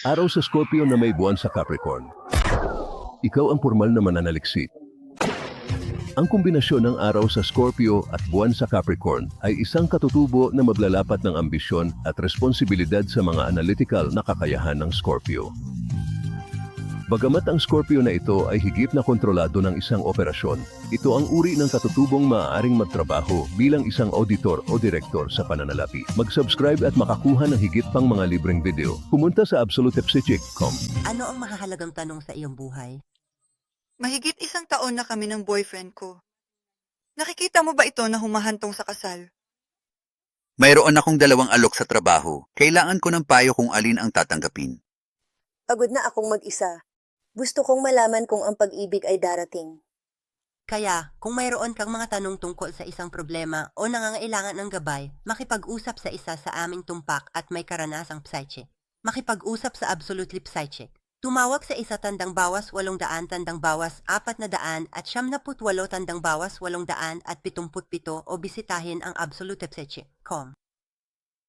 Araw sa Scorpio na may buwan sa Capricorn. Ikaw ang formal na mananaliksik. Ang kombinasyon ng araw sa Scorpio at buwan sa Capricorn ay isang katutubo na maglalapat ng ambisyon at responsibilidad sa mga analytical na kakayahan ng Scorpio. Bagamat ang Scorpio na ito ay higit na kontrolado ng isang operasyon, ito ang uri ng katutubong maaaring magtrabaho bilang isang auditor o direktor sa pananalapi. Mag-subscribe at makakuha ng higit pang mga libreng video. Pumunta sa absolutepsychic.com. Ano ang mahahalagang tanong sa iyong buhay? Mahigit isang taon na kami ng boyfriend ko. Nakikita mo ba ito na humahantong sa kasal? Mayroon akong dalawang alok sa trabaho. Kailangan ko ng payo kung alin ang tatanggapin. Pagod na akong mag-isa. Gusto kong malaman kung ang pag-ibig ay darating. Kaya, kung mayroon kang mga tanong tungkol sa isang problema o nangangailangan ng gabay, makipag-usap sa isa sa aming tumpak at may karanasang psychic. Makipag-usap sa Absolutely Psychic. Tumawag sa isa tandang bawas walong daan tandang bawas apat na daan at siyam na put walo tandang bawas walong daan at pitumput pito o bisitahin ang absolutepsychic.com.